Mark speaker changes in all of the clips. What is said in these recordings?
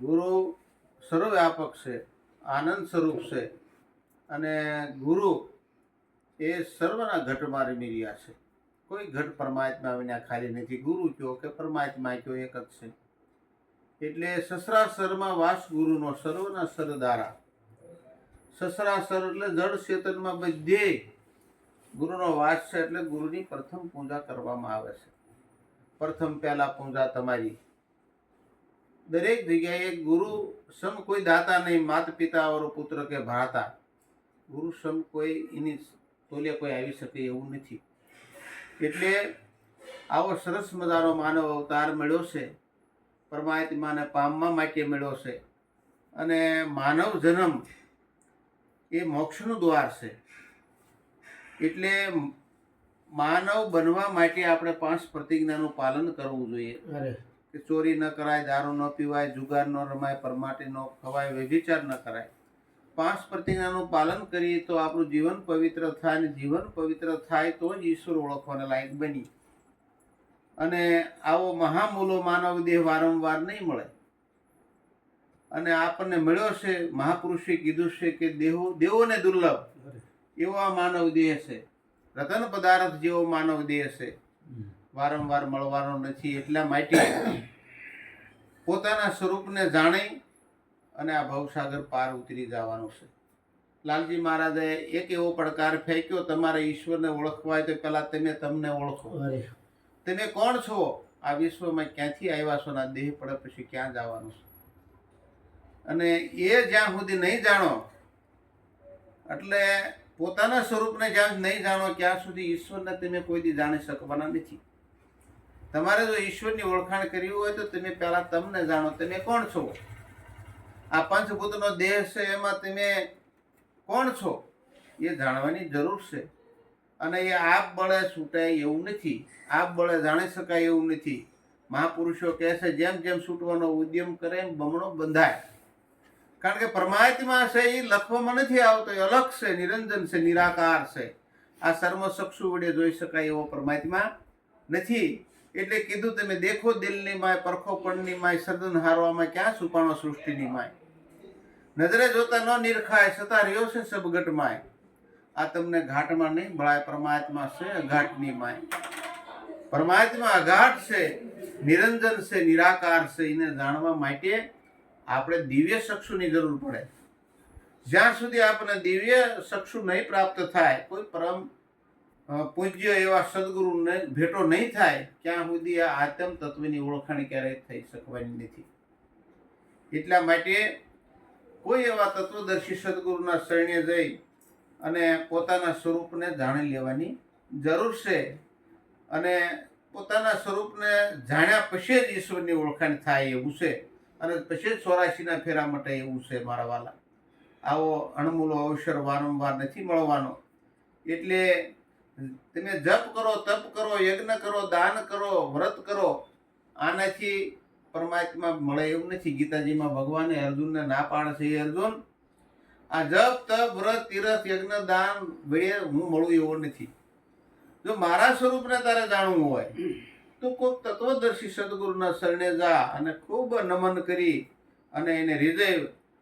Speaker 1: ગુરુ સર્વવ્યાપક છે, આનંદ સ્વરૂપ છે અને ગુરુ એ સર્વના ઘટમાં રમી રહ્યા છે. કોઈ ઘટ પરમાત્મા વિના ખાલી નથી. ગુરુ કયો કે પરમાત્મા કયો એક જ છે. એટલે સસરાસરમાં વાસ ગુરુનો સર્વના સરદારા સસરાસર એટલે જળ ચેતનમાં બધે ગુરુનો વાસ છે એટલે ગુરુની પ્રથમ પૂજા કરવામાં આવે છે. પ્રથમ પહેલા પૂજા તમારી દરેક જગ્યાએ ગુરુ સમ કોઈ દાતા નહીં માત પિતા ઓર પુત્ર કે ભ્રાતા. ગુરુ સમ કોઈ એની તોલે કોઈ આવી શકે એવું નથી. એટલે આવો સરસ મજાનો માનવ અવતાર મળ્યો છે. પરમાત્માને પામવા માટે મળ્યો છે. અને માનવ જન્મ એ મોક્ષનું દ્વાર છે. એટલે માનવ બનવા માટે આપણે પાંચ પ્રતિજ્ઞાનું પાલન કરવું જોઈએ.
Speaker 2: અરે.
Speaker 1: કે ચોરી ન કરાય દારૂ ન પીવાય જુગાર ન રમાય પરમાટી ન ખવાય વ્યભિચાર ન કરાય. પાંચ પ્રતિજ્ઞાનું પાલન કરીએ તો આપણું જીવન પવિત્ર થાય અને જીવન પવિત્ર થાય તો જ ઈશ્વર ઓળખવાને લાયક બની. અને આવો મહામૂલો માનવ દેહ વારંવાર નહીં મળે. અને આપણને મળ્યો છે મહાપુરુષે કીધું છે કે દેહો દેવોને દુર્લભ. એવો આ માનવ દેહ છે. રતન પદાર્થ જેવો માનવ દેહ છે. વારંવાર મળવાનો નથી એટલા માટે પોતાના સ્વરૂપને જાણી અને આ ભવસાગર પાર ઉતરી જવાનું છે. લાલજી મહારાજે એક એવો પડકાર ફેંક્યો તમારે ઈશ્વરને ઓળખવા તો પેલા તમે તમને ઓળખો. તમે કોણ છો? આ વિશ્વમાં ક્યાંથી આવ્યા છો ના દેહ પડે પછી ક્યાં જવાનું છે? અને એ જ્યાં સુધી નહીં જાણો એટલે પોતાના સ્વરૂપને જ્યાં નહીં જાણો ત્યાં સુધી ઈશ્વરને તમે કોઈ દી જાણી શકવાના નથી. તમારે જો ઈશ્વરની ઓળખાણ કરવી હોય તો તમે પહેલાં તમને જાણો, તમે કોણ છો? આ પંચભૂતનો દેહ છે, એમાં તમે કોણ છો? એ જાણવાની જરૂર છે. અને એ આપ બળે છૂટાય એવું નથી. આપ બળે જાણી શકાય એવું નથી. મહાપુરુષો કહે છે, જેમ જેમ છૂટવાનો ઉદ્યમ કરે એમ બમણો બંધાય. કારણ કે પરમાત્મા છે, એ લખવામાં નથી આવતો, એ અલગ છે, નિરંજન છે, નિરાકાર છે. આ સર્વ ચક્ષુ વડે જોઈ શકાય એવો પરમાત્મા નથી. એટલે કીધું તમે, દેખો દિલની માય, પરખો પણની માય સર્જન હારવામાં ક્યાં સુપાણો સૃષ્ટિની માય? નજરે જોતા ન નિરખાય છતાં રહ્યો છે સબગટ માય. આ તમને ઘાટમાં નહીં ભળાય પરમાત્મા છે અઘાટની માય. પરમાત્મા અઘાટ છે, નિરંજન છે, નિરાકાર છે, એને જાણવા માટે આપણે દિવ્ય ચક્ષુની જરૂર પડે. જ્યાં સુધી આપણને દિવ્ય ચક્ષુ નહીં પ્રાપ્ત થાય, કોઈ પરમ પૂજ્ય એવા સદગુરુને ભેટો નહીં થાય, ત્યાં સુધી આ આત્મ તત્વની ઓળખાણ ક્યારેય થઈ શકવાની નથી. એટલા માટે કોઈ એવા તત્વદર્શી સદગુરુના શરણે જઈ અને પોતાના સ્વરૂપને જાણી લેવાની જરૂર છે અને પોતાના સ્વરૂપને જાણ્યા પછી જ ઈશ્વરની ઓળખાણ થાય એવું છે અને પછી જ ચોરાશીના ફેરા માટે એવું છે મારા વાલા. આવો અણમૂલો અવસર વારંવાર નથી મળવાનો. એટલે તમે જપ કરો, તપ કરો, યજ્ઞ કરો, દાન કરો, વ્રત કરો, આનાથી પરમાત્મા મળે એવું નથી. ગીતાજીમાં ભગવાને અર્જુનને ના પાડે છે અર્જુન. આ જપ, તપ, વ્રત તીરથ યજ્ઞ, દાન, વેળે, હું મળું એવો નથી. જો મારા સ્વરૂપને તારે જાણવું હોય, તો કોઈક તત્વદર્શી સદગુરુના શરણે જા અને ખૂબ નમન કરી અને એને હૃદય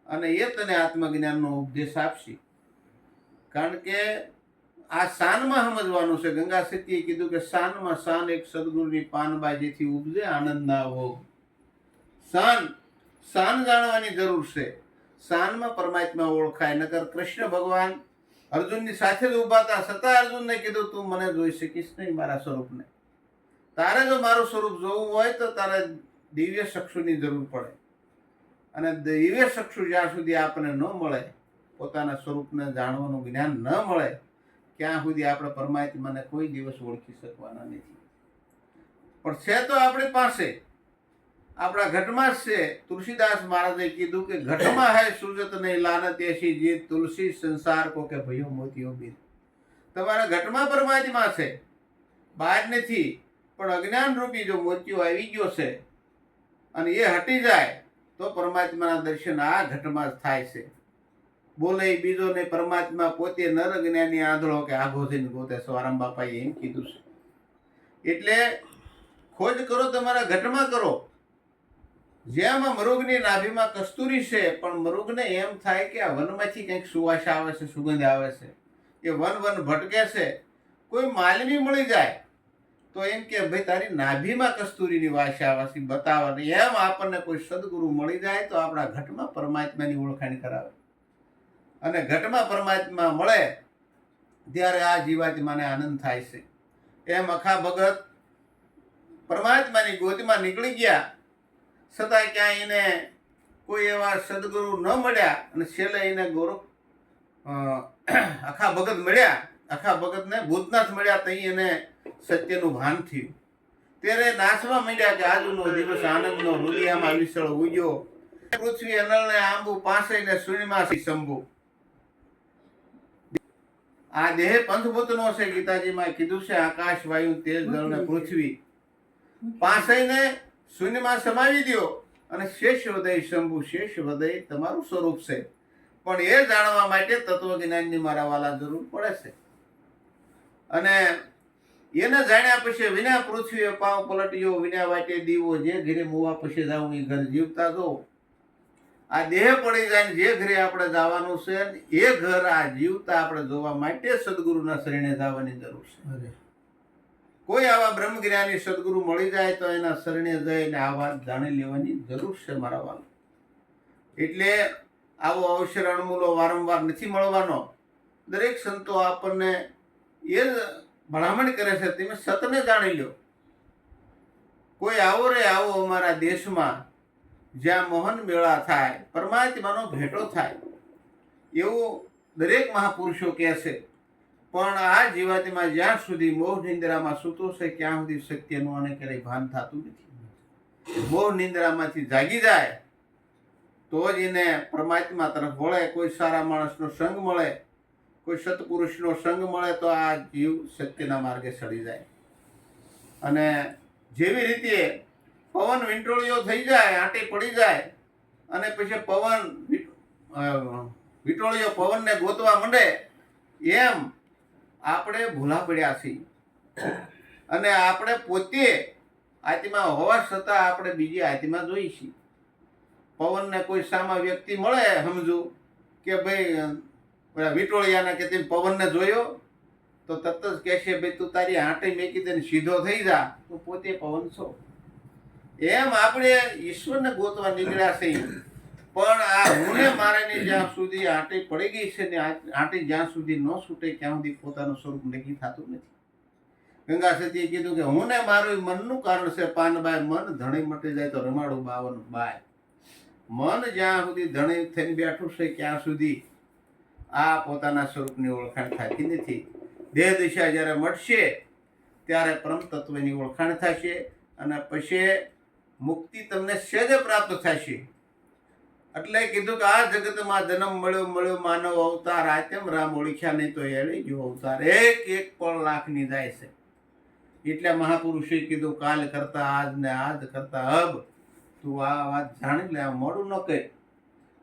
Speaker 1: અને એ તને આત્મજ્ઞાનનો ઉપદેશ આપશે. કારણ કે આ શાનમાં સમજવાનું છે. ગંગા સતીએ કીધું કે શાનમાં શાન એક સદગુરુની પાનબાઈ જેથી ઉપજે, આનંદ ના હો. શાન શાન જાણવાની જરૂર છે. શાનમાં પરમાત્મા ઓળખાય, નકર કૃષ્ણ ભગવાન અર્જુનની સાથે જ ઊભા હતા. છતાં અર્જુનને કીધું, તું મને જોઈ શકીશ નહીં મારા સ્વરૂપને. તારે જો મારું સ્વરૂપ જોવું હોય તો તારે દિવ્ય ચક્ષુની જરૂર પડે. અને દિવ્ય ચક્ષુ જ્યાં સુધી આપણને ન મળે, પોતાના સ્વરૂપને જાણવાનું જ્ઞાન ન મળે ત્યાં સુધી આપણે પરમાત્માને કોઈ દિવસ ઓળખી શકવાના નથી. પણ છે તો આપણી પાસે. આપણા ઘટમાં જ છે. તુલસીદાસ મહારાજે કીધું કે ઘટમાં હે સુજત નહીં લાનત એસી જે તુલસી સંસાર કો કે ભયો મોતીઓ બી તમારા ઘટમાં પરમાત્મા છે. બહાર નથી. પણ અજ્ઞાન રૂપી જો મોતીઓ આવી ગયો છે અને એ હટી જાય, તો પરમાત્માના દર્શન આ ઘટમાં જ થાય છે. બોલે બીજો ને પરમાત્મા પોતે નર જ્ઞાની આંધળો કે આઘો થઈને પોતે સવારામ બાપાએ એમ કીધું છે. એટલે ખોજ કરો, તમારા ઘટમાં કરો. જેમ મૃગની નાભીમાં કસ્તુરી છે, પણ મૃગને એમ થાય કે આ વનમાંથી કંઈક સુવાસ આવે છે, સુગંધ આવે છે. એ વન વન ભટકે છે. કોઈ માલવી મળી જાય, તો એમ કે ભાઈ તારી નાભીમાં કસ્તુરીની વાસ આવે છે, બતાવવાની. એમ આપણને કોઈ સદગુરુ મળી જાય, તો આપણા ઘટમાં પરમાત્માની ઓળખાણ કરાવે. અને ઘટમાં પરમાત્મા મળે, ત્યારે આ જીવાત્માને આનંદ થાય છે. એમ અખા ભગત પરમાત્માની ગોદમાં નીકળી ગયા છતાં ક્યાંય એને કોઈ એવા સદગુરુ ન મળ્યા અને છેલ્લે એને ગૌરવ આખા ભગત મળ્યા, આખા ભગતને ભૂતનાથ મળ્યા તઈ એને સત્યનું ભાન થયું. ત્યારે નાસવા માંડ્યા કે આજનો દિવસ આનંદનો રુદિયામાં વિસળ ઉગ્યો. પૃથ્વી અનળને આંબુ પાસે ને શૂન્યમાં શંભુ. આ દેહ પંચભૂતનો છે ગીતાજીમાં કીધું છે આકાશ વાયુ તેજ જળ ને પૃથ્વી. પાસઈને શૂન્યમાં સમાવી દો અને શેષ હૃદય શંભુ શેષ હૃદય તમારું સ્વરૂપ છે. પણ એ જાણવા માટે તત્વજ્ઞાનની મારા વાલા જરૂર પડે છે. અને એને જાણ્યા પછી વિના પૃથ્વીએ પાવ પલટ્યો વિના વાટે દીવો જે ઘરે મોવા પછી જાઉં એ ઘર જીવતા જો આ દેહ પડી જાય જે ઘરે આપણે જવાનું છે એ ઘર આ જીવતા આપણે જોવા માટે સદગુરુના શરણે જવાની જરૂર છે. કોઈ આવા બ્રહ્મજ્ઞાની સદગુરુ મળી જાય તો એના શરણે જઈને આ વાત જાણી લેવાની જરૂર છે મારા વાલ. એટલે આવો અવસર અણમૂલો વારંવાર નથી મળવાનો. દરેક સંતો આપણને એ જ ભલામણ કરે છે તમે સતને જાણી લો. કોઈ આવો રે આવો અમારા દેશમાં જ્યાં મોહન મેળા થાય, પરમાત્માનો ભેટો થાય. એવું દરેક મહાપુરુષો કહે છે. પણ આ જીવાતમાં જ્યાં સુધી મોહ નિંદ્રામાં સૂતો છે, ત્યાં સુધી સત્યનું અને ક્યારેય ભાન થતું નથી. મોહ નિંદ્રામાંથી જાગી જાય, તો જ એને પરમાત્મા તરફ વળે, કોઈ સારા માણસનો સંગ મળે, કોઈ સત્પુરુષનો સંગ મળે, તો આ જીવ સત્યના માર્ગે સડી જાય. અને જેવી રીતે પવન વિંટોળીઓ થઈ જાય, આંટી પડી જાય, અને પછી પવન વિટોળીઓ પવનને ગોતવા માંડે, એમ આપણે ભૂલા પડ્યા છીએ. અને આપણે પોતે આત્મા હોવા છતાં આપણે બીજી આત્મા જોઈ છીએ. પવનને કોઈ સામા વ્યક્તિ મળે સમજુ કે ભાઈ વિટોળિયાના કે તે પવનને જોયો, તો તરત જ કહેશે ભાઈ તું તારી આંટી મેકી દે સીધો થઈ જા. તું પોતે પવન છો. એમ આપણે ઈશ્વરને ગોતવા નીકળ્યા છીએ. પણ આ હુંને મારાની જ્યાં સુધી આંટી પડી ગઈ છે ને આંટી જ્યાં સુધી ન છૂટે ત્યાં સુધી પોતાનું સ્વરૂપ નક્કી થતું નથી. ગંગા સતીએ કીધું કે હું ને મારું મનનું કારણ છે પાનબાય મન, ધણી મટી જાય તો રમાડું બાવન બાય. મન જ્યાં સુધી ધણી થઈને બેઠું છે ત્યાં સુધી આ પોતાના સ્વરૂપની ઓળખાણ થતી નથી. દેહ દિશા જ્યારે મટશે ત્યારે પરમ તત્વની ઓળખાણ થશે અને પછી મુક્તિ તમને સહેજે પ્રાપ્ત થશે? એટલે કીધું કે આ જગતમાં જન્મ મળ્યો મળ્યો માનવ અવતાર, આ તેમ રામ ઓળખ્યા નહીં તો એળી ગયો અવતાર. એક એક પણ લાખની જાય છે. એટલે મહાપુરુષે કીધું, કાલ કરતા આજ ને આજ કરતા અબ તું આ વાત જાણી લે મોડું ન કહે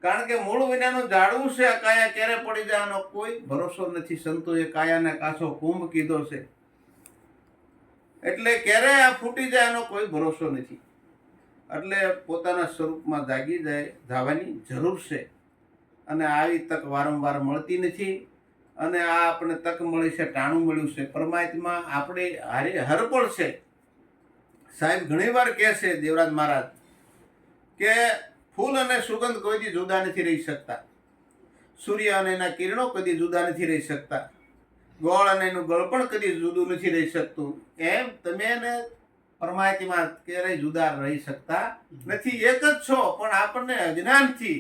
Speaker 1: કારણ કે મૂળ વિનાનું જાળવું છે, આ કાયા ક્યારે પડી જાય આનો કોઈ ભરોસો નથી. સંતોએ કાયાને કાચો કુંભ કીધો છે. એટલે ક્યારે આ ફૂટી જાય આનો કોઈ ભરોસો નથી. એટલે પોતાના સ્વરૂપમાં જાગી જાય જવાની જરૂર છે. અને આવી તક વારંવાર મળતી નથી. અને આ આપણે તક મળી છે, ટાણું મળ્યું છે. પરમાત્મા આપણે હારે હરપળ છે. સાહેબ ઘણીવાર કહે છે દેવરાજ મહારાજ કે ફૂલ અને સુગંધ કોઈથી જુદા નથી રહી શકતા. સૂર્ય અને એના કિરણો કદી જુદા નથી રહી શકતા. ગોળ અને એનું ગળપણ કદી જુદું નથી રહી શકતું. એમ તમે એને પરમાત્મા ક્યારેય જુદા રહી શકતા નથી. એક જ છો પણ આપણને અજ્ઞાનથી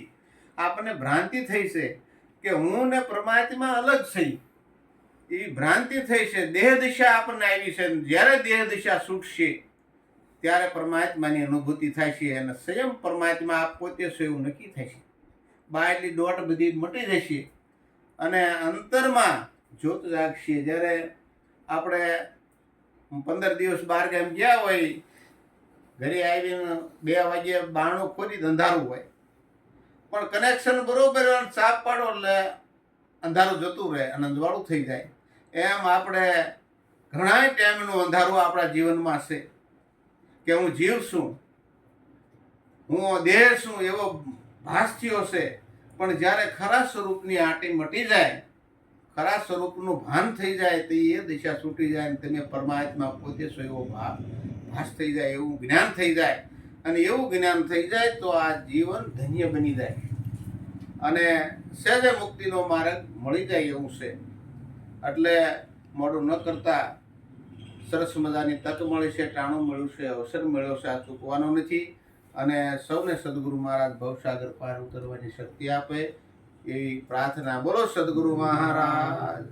Speaker 1: આપણને ભ્રાંતિ થઈ છે કે હું ને પરમાયતીમાં અલગ થઈ એવી ભ્રાંતિ થઈ છે. દેહ દિશા આપણને આવી છે. જ્યારે દેહ દિશા છૂટશે ત્યારે પરમાત્માની અનુભૂતિ થાય છે અને સ્વયં પરમાત્મા આપ પોતે છો એવું નક્કી થશે બહારની દોટ બધી મટી જશે અને અંતરમાં જોત જાગશે. જ્યારે આપણે પંદર દિવસ બહાર ગામ ગયા હોય, ઘરે આવીને બે વાગે બારણું ખોલી અંધારું હોય. પણ કનેક્શન બરોબર સાફ પાડો એટલે અંધારું જતું રહે અને અંજવાળું થઈ જાય. એમ આપણે ઘણા ટાઈમનું અંધારું આપણા જીવનમાં છે કે હું જીવ છું, હું દેહ છું એવો ભાસ થયો છે. પણ જ્યારે ખરા સ્વરૂપની આંટી મટી જાય ખરા સ્વરૂપનું ભાન થઈ જાય તો એ દિશા છૂટી જાય અને તમે પરમાત્મા પોતે સ્વયં ભાવ, ભાસ થઈ જાય, એવું જ્ઞાન થઈ જાય. અને એવું જ્ઞાન થઈ જાય તો આ જીવન ધન્ય બની જાય. અને સહેજે મુક્તિનો માર્ગ મળી જાય એવું છે. એટલે મોડું ન કરતા સરસ મજાની તક મળી છે, ટાણું મળ્યું છે, અવસર મળ્યો છે, આ ચૂકવાનો નથી. અને સૌને સદગુરુ મહારાજ ભવસાગર પાર ઉતરવાની શક્તિ આપે. એવી પ્રાર્થના બોલો સદગુરુ મહારાજ.